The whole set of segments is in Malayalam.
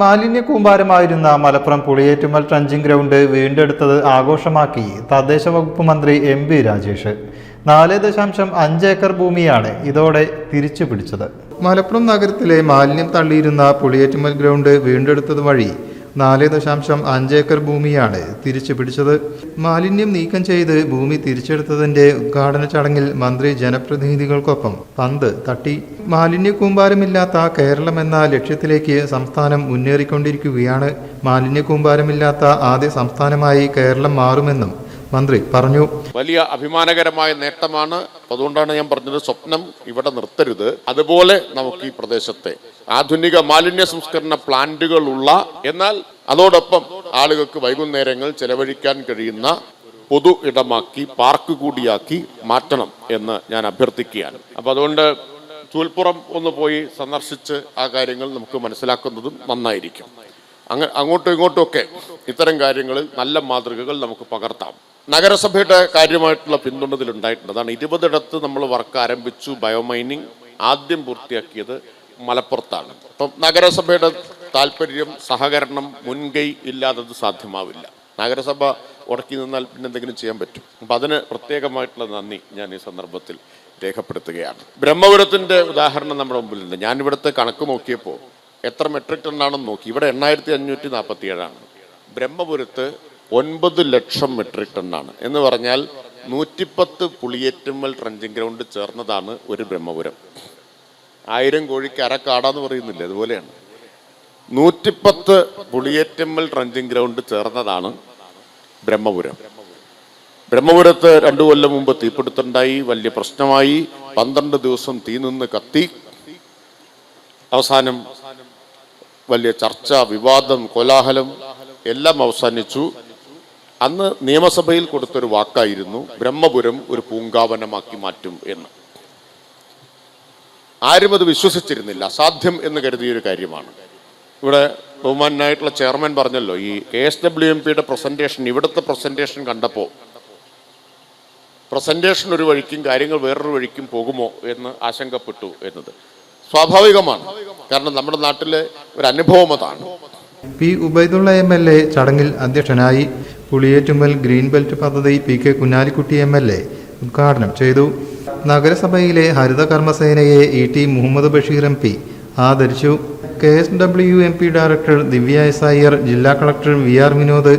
മാലിന്യ കൂമ്പാരമായിരുന്ന മലപ്പുറം പുളിയേറ്റുമൽ ട്രഞ്ചിങ് ഗ്രൗണ്ട് വീണ്ടെടുത്തത് ആഘോഷമാക്കി തദ്ദേശ വകുപ്പ് മന്ത്രി എം പി രാജേഷ്. നാല് ദശാംശം അഞ്ച് ഏക്കർ ഭൂമിയാണ് ഇതോടെ തിരിച്ചു പിടിച്ചത് മലപ്പുറം നഗരത്തിലെ മാലിന്യം തള്ളിയിരുന്ന പുളിയേറ്റുമൽ ഗ്രൗണ്ട് വീണ്ടെടുത്തത് വഴി നാല് ദശാംശം അഞ്ച് ഏക്കർ ഭൂമിയാണ് തിരിച്ചു പിടിച്ചത്. മാലിന്യം നീക്കം ചെയ്ത് ഭൂമി തിരിച്ചെടുത്തതിന്റെ ഉദ്ഘാടന ചടങ്ങിൽ മന്ത്രി ജനപ്രതിനിധികൾക്കൊപ്പം പന്ത് തട്ടി. മാലിന്യ കൂമ്പാരമില്ലാത്ത കേരളം എന്ന ലക്ഷ്യത്തിലേക്ക് സംസ്ഥാനം മുന്നേറിക്കൊണ്ടിരിക്കുകയാണ്. മാലിന്യ കൂമ്പാരമില്ലാത്ത ആദ്യ സംസ്ഥാനമായി കേരളം മാറുമെന്നും മന്ത്രി പറഞ്ഞു. വലിയ അഭിമാനകരമായ നേട്ടമാണ്. അതുകൊണ്ടാണ് ഞാൻ പറഞ്ഞത് സ്വപ്നം ഇവിടെ നിർത്തരുത്. അതുപോലെ നമുക്ക് ഈ പ്രദേശത്തെ ആധുനിക മാലിന്യ സംസ്കരണ പ്ലാന്റുകൾ ഉള്ള എന്നാൽ അതോടൊപ്പം ആളുകൾക്ക് വൈകുന്നേരങ്ങൾ ചെലവഴിക്കാൻ കഴിയുന്ന പൊതു ഇടമാക്കി പാർക്ക് കൂടിയാക്കി മാറ്റണം എന്ന് ഞാൻ അഭ്യർത്ഥിക്കുകയാണ്. അപ്പൊ അതുകൊണ്ട് ചൂൽപ്പുറം ഒന്ന് പോയി സന്ദർശിച്ച് ആ കാര്യങ്ങൾ നമുക്ക് മനസ്സിലാക്കുന്നതും നന്നായിരിക്കും. അങ്ങ് അങ്ങോട്ടും ഇങ്ങോട്ടും ഒക്കെ ഇത്തരം കാര്യങ്ങളിൽ നല്ല മാതൃകകൾ നമുക്ക് പകർത്താം. നഗരസഭയുടെ കാര്യമായിട്ടുള്ള പിന്തുണ ഇതിലുണ്ടായിട്ടുണ്ട്. അതാണ് ഇരുപതിടത്ത് നമ്മൾ വർക്ക് ആരംഭിച്ചു ബയോമൈനിങ് ആദ്യം പൂർത്തിയാക്കിയത് മലപ്പുറത്താണ്. അപ്പം നഗരസഭയുടെ താല്പര്യം സഹകരണം മുൻകൈ ഇല്ലാതെ അത് സാധ്യമാവില്ല. നഗരസഭ ഉടക്കി നിന്നാൽ പിന്നെ എന്തെങ്കിലും ചെയ്യാൻ പറ്റും. അപ്പം അതിന് പ്രത്യേകമായിട്ടുള്ള നന്ദി ഞാൻ ഈ സന്ദർഭത്തിൽ രേഖപ്പെടുത്തുകയാണ്. ബ്രഹ്മപുരത്തിന്റെ ഉദാഹരണം നമ്മുടെ മുമ്പിലുണ്ട്. ഞാൻ ഇവിടുത്തെ കണക്ക് നോക്കിയപ്പോൾ എത്ര മെട്രിക് ടണ്ണാണെന്ന് നോക്കി. ഇവിടെ എണ്ണായിരത്തി അഞ്ഞൂറ്റി നാൽപ്പത്തി ഏഴാണ് ബ്രഹ്മപുരത്ത് ഒൻപത് ലക്ഷം മെട്രിക് ടണ്ണാണ് എന്ന് പറഞ്ഞാൽ നൂറ്റിപ്പത്ത് പുളിയേറ്റുമ്മൽ ട്രഞ്ചിങ് ഗ്രൗണ്ട് ചേർന്നതാണ് ഒരു ബ്രഹ്മപുരം. ആയിരം കോഴിക്ക് അരക്കാടാന്ന് പറയുന്നില്ല അതുപോലെയാണ്. നൂറ്റിപ്പത്ത് പുളിയേറ്റമ്മൽ ട്രഞ്ചിങ് ഗ്രൗണ്ട് ചേർന്നതാണ് ബ്രഹ്മപുരം. ബ്രഹ്മപുരത്ത് രണ്ടു കൊല്ലം മുമ്പ് തീപിടുത്തുണ്ടായി വലിയ പ്രശ്നമായി. പന്ത്രണ്ട് ദിവസം തീ നിന്ന് കത്തി. അവസാനം വലിയ ചർച്ച വിവാദം കോലാഹലം എല്ലാം അവസാനിച്ചു. അന്ന് നിയമസഭയിൽ കൊടുത്തൊരു വാക്കായിരുന്നു ബ്രഹ്മപുരം ഒരു പൂങ്കാവനമാക്കി മാറ്റും എന്ന്. ആരും അത് വിശ്വസിച്ചിരുന്നില്ല അസാധ്യം എന്ന് കരുതിയൊരു കാര്യമാണ്. ഇവിടെ ബഹുമാനായിട്ടുള്ള ചെയർമാൻ പറഞ്ഞല്ലോ ഈ കെ എസ് ഡബ്ല്യു എം പിയുടെ പ്രസന്റേഷൻ ഇവിടുത്തെ പ്രസന്റേഷൻ കണ്ടപ്പോൾ പ്രസന്റേഷൻ ഒരു വഴിക്കും കാര്യങ്ങൾ വേറൊരു വഴിക്കും പോകുമോ എന്ന് ആശങ്കപ്പെട്ടു എന്നത്. സ്വാഭാവികമാണ് കാരണം നമ്മുടെ നാട്ടിലെ ഒരു അനുഭവം അതാണ്. P Ubaidullah M L A ചടങ്ങിൽ അധ്യക്ഷനായി പുളിയേറ്റുമ്മൽ ഗ്രീൻ ബെൽറ്റ് പദ്ധതി P K Kunhalikutty M L A ഉദ്ഘാടനം ചെയ്തു. നഗരസഭയിലെ ഹരിത കർമ്മസേനയെ E T Mohammed Basheer M P ആദരിച്ചു. K S W M P director Divya S Iyer ജില്ലാ കളക്ടർ വി ആർ വിനോദ്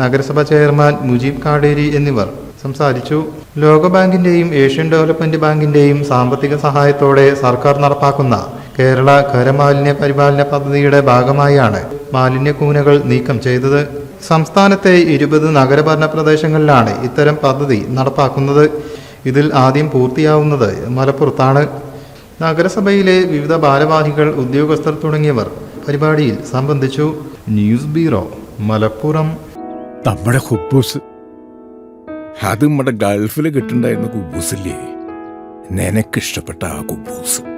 നഗരസഭാ ചെയർമാൻ മുജീബ് കാടേരി എന്നിവർ സംസാരിച്ചു. ലോകബാങ്കിന്റെയും ഏഷ്യൻ ഡെവലപ്മെന്റ് ബാങ്കിന്റെയും സാമ്പത്തിക സഹായത്തോടെ സർക്കാർ നടപ്പാക്കുന്ന കേരള ഖരമാലിന്യ പരിപാലന പദ്ധതിയുടെ ഭാഗമായാണ് മാലിന്യ കൂനകൾ നീക്കം ചെയ്തത്. സംസ്ഥാനത്തെ ഇരുപത് നഗരഭരണ പ്രദേശങ്ങളിലാണ് ഇത്തരം പദ്ധതി നടപ്പാക്കുന്നത്. ഇതിൽ ആദ്യം പൂർത്തിയാവുന്നത് മലപ്പുറത്താണ്. നഗരസഭയിലെ വിവിധ ഭാരവാഹികൾ ഉദ്യോഗസ്ഥർ തുടങ്ങിയവർ പരിപാടിയിൽ സംബന്ധിച്ചു. News bureau Malappuram. നമ്മുടെ ഹുബൂസ് അത് നമ്മുടെ ഗൾഫിൽ കിട്ടുണ്ടായിരുന്ന കുബൂസില്ലേ? നിനക്കിഷ്ടപ്പെട്ട ആ കുബൂസ്.